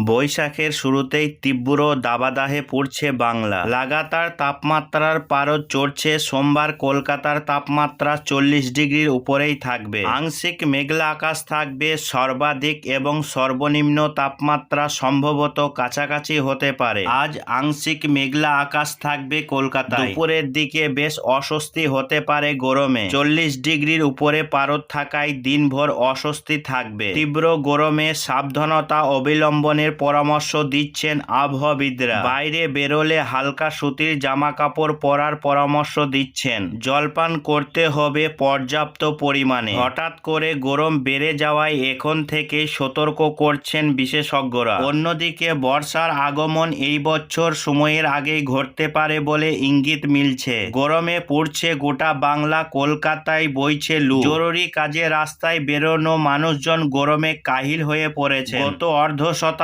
বৈশাখের শুরুতেই তীব্র দাবাদাহে পড়ছে বাংলা। লাগাতার তাপমাত্রার পারদ চড়ছে সোমবার কলকাতার তাপমাত্রা চল্লিশ ডিগ্রির উপরেই থাকবে। আংশিক মেঘলা আকাশ থাকবে, সর্বাধিক এবং সর্বনিম্ন তাপমাত্রা সম্ভবত কাছাকাছি হতে পারে। আজ আংশিক মেঘলা আকাশ থাকবে কলকাতায়। দুপুরের দিকে বেশ অস্বস্তি হতে পারে গরমে। চল্লিশ ডিগ্রির উপরে পারদ থাকায় দিনভর অস্বস্তি থাকবে। তীব্র গরমে সাবধানতা অবলম্বনের পরামর্শ দিচ্ছেন আবহাওয়াবিদরা বাইরে বেরোলে হালকা সুতির জামা কাপড় পরার পরামর্শ দিচ্ছেন। জলপান করতে হবে পর্যাপ্ত পরিমাণে। হঠাৎ করে গরম বেড়ে যাওয়ায় এখন থেকে সতর্ক করছেন বিশেষজ্ঞরা। অন্যদিকে বর্ষার আগমন এই বছর সময়ের আগেই ঘটতে পারে বলে ইঙ্গিত মিলছে। গরমে পড়ছে গোটা বাংলা, কলকাতায় বইছে লু। জরুরি কাজে রাস্তায় বেরোনো মানুষজন গরমে কাহিল হয়ে পড়েছে গত অর্ধ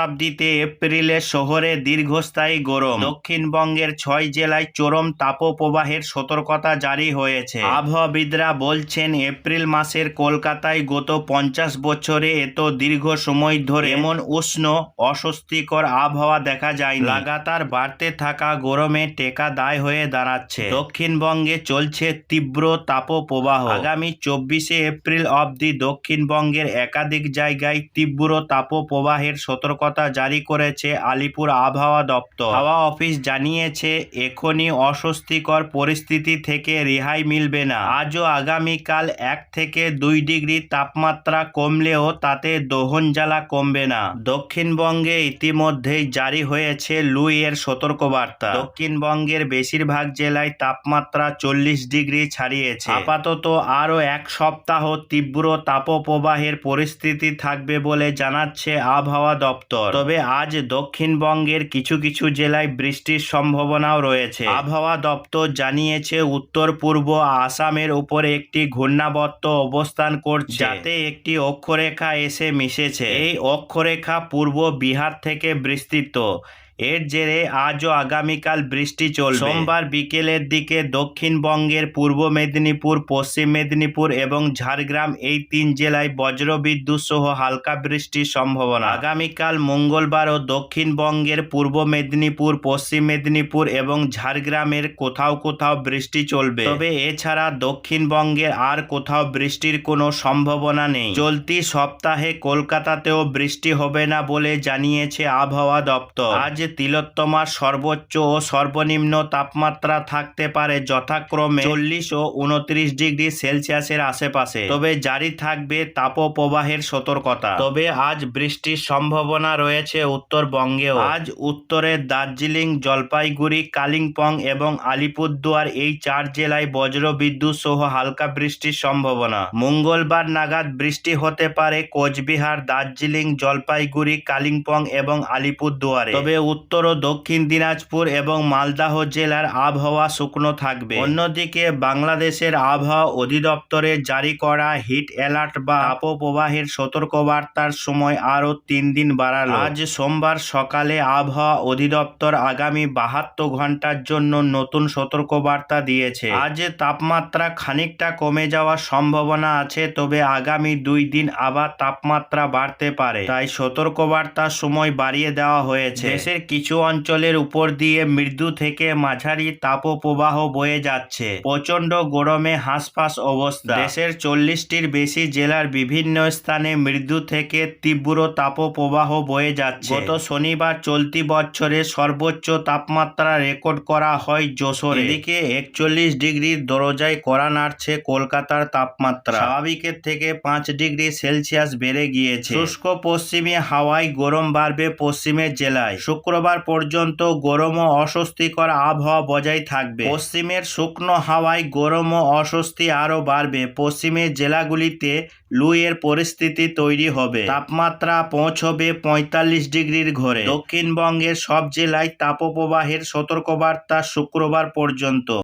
শতাব্দীতে এপ্রিলে শহরে দীর্ঘস্থায়ী গরম। দক্ষিণবঙ্গের ছয় জেলায় চরম তাপপ্রবাহের সতর্কতা জারি হয়েছে। আবহাওয়াবিদরা বলছেন, এপ্রিল মাসের কলকাতায় গত পঞ্চাশ বছরে এত দীর্ঘ সময় ধরে এমন উষ্ণ, অস্বস্তিকর আবহাওয়া দেখা যায় লাগাতার বাড়তে থাকা গরমে টেকা দায় হয়ে দাঁড়াচ্ছে। দক্ষিণবঙ্গে চলছে তীব্র তাপপ্রবাহ। আগামী চব্বিশে এপ্রিল অবধি দক্ষিণবঙ্গের একাধিক জায়গায় তীব্র তাপপ্রবাহের সতর্কতা জারি করেছে আলিপুর আবহাওয়া দপ্তর। হাওয়া অফিস জানিয়েছে, এখনই অস্বস্তিকর পরিস্থিতি থেকে রেহাই মিলবে না। আজও আগামীকাল এক থেকে দুই ডিগ্রি তাপমাত্রা কমলেও তাতে দহন জ্বালা কমবে না। দক্ষিণবঙ্গে ইতিমধ্যেই জারি হয়েছে লুই এর সতর্কবার্তা। দক্ষিণবঙ্গের বেশিরভাগ জেলায় তাপমাত্রা চল্লিশ ডিগ্রি ছাড়িয়েছে। আপাতত আরও এক সপ্তাহ তীব্র তাপপ্রবাহের পরিস্থিতি থাকবে বলে জানাচ্ছে আবহাওয়া দপ্তর। তবে আজ দক্ষিণবঙ্গের কিছু কিছু জেলায় বৃষ্টির সম্ভাবনাও রয়েছে। আবহাওয়া দপ্তর জানিয়েছে, উত্তর পূর্ব আসামের উপর একটি ঘূর্ণাবর্ত অবস্থান করছে। যাতে একটি অক্ষরেখা এসে মিশেছে। এই অক্ষরেখা পূর্ব বিহার থেকে বিস্তৃত। এর জেরে আজও আগামীকাল বৃষ্টি চলবে। সোমবার বিকেলের দিকে দক্ষিণবঙ্গের পূর্ব মেদিনীপুর, পশ্চিম মেদিনীপুর এবং ঝাড়গ্রাম এই তিন জেলায় বজ্রবিদ্যুৎ সহ হালকা বৃষ্টির সম্ভাবনা। আগামীকাল মঙ্গলবার ও দক্ষিণবঙ্গের পূর্ব মেদিনীপুর, পশ্চিম মেদিনীপুর এবং ঝাড়গ্রামের কোথাও কোথাও বৃষ্টি চলবে। তবে এছাড়া দক্ষিণবঙ্গের আর কোথাও বৃষ্টির কোনো সম্ভাবনা নেই। চলতি সপ্তাহে কলকাতাতেও বৃষ্টি হবে না বলে জানিয়েছে আবহাওয়া দপ্তর। আজ তিলোত্তমার সর্বোচ্চ ও সর্বনিম্ন তাপমাত্রা থাকতে পারে যথাক্রমে চল্লিশ ও উনত্রিশ ডিগ্রি সেলসিয়াসের আশেপাশে। তবে জারি থাকবে তাপপ্রবাহের সতর্কতা। তবে আজ বৃষ্টির সম্ভাবনা রয়েছে উত্তরবঙ্গেও। আজ উত্তরের দার্জিলিং, জলপাইগুড়ি, কালিম্পং এবং আলিপুরদুয়ার এই চার জেলায় বজ্র বিদ্যুৎ সহ হালকা বৃষ্টির সম্ভাবনা। মঙ্গলবার নাগাদ বৃষ্টি হতে পারে কোচবিহার, দার্জিলিং, জলপাইগুড়ি, কালিম্পং এবং আলিপুরদুয়ারে। তবে উত্তর ও দক্ষিণ দিনাজপুর এবং মালদাহ জেলার আবহাওয়া শুকনো থাকবে। অন্যদিকে বাংলাদেশের আবহাওয়া অধিদপ্তরে জারি করা হিট অ্যালার্ট বা তাপপ্রবাহের সতর্কবার্তার সময় আরও তিন দিন বাড়ালো। আজ সোমবার সকালে আবহাওয়া অধিদপ্তর আগামী বাহাত্তর ঘণ্টার জন্য নতুন সতর্কবার্তা দিয়েছে। আজ তাপমাত্রা খানিকটা কমে যাওয়ার সম্ভাবনা আছে, তবে আগামী দুই দিন আবার তাপমাত্রা বাড়তে পারে। তাই সতর্কবার্তার সময় বাড়িয়ে দেওয়া হয়েছে। দেশের কিছু অঞ্চলের উপর দিয়ে মৃদু থেকে মাঝারি তাপপ্রবাহ বয়ে যাচ্ছে। প্রচণ্ড গরমে হাঁসফাঁস অবস্থা। দেশের চল্লিশটির বেশি জেলার বিভিন্ন স্থানে মৃদু থেকে তীব্র তাপপ্রবাহ বয়ে যাচ্ছে। গত শনিবার চলতি বছরে সর্বোচ্চ তাপমাত্রা রেকর্ড করা হয় যশোরে। এদিকে একচল্লিশ ডিগ্রির দরজায় করা নাড়ছে কলকাতার তাপমাত্রা। স্বাভাবিকের থেকে পাঁচ ডিগ্রি সেলসিয়াস বেড়ে গিয়েছে। শুষ্ক পশ্চিমী হাওয়ায় গরম বাড়বে পশ্চিমের জেলায়। শুক্রবার পর্যন্ত গরম ও অস্বস্তিকর আবহাওয়া বজায় থাকবে। পশ্চিমের শুকনো হাওয়ায় গরম ও অস্বস্তি আরও বাড়বে। পশ্চিমের জেলাগুলিতে লুইয়ের পরিস্থিতি তৈরি হবে। তাপমাত্রা পৌঁছবে পঁয়তাল্লিশ ডিগ্রির ঘরে। দক্ষিণবঙ্গের সব জেলায় তাপপ্রবাহের সতর্কবার্তা শুক্রবার পর্যন্ত।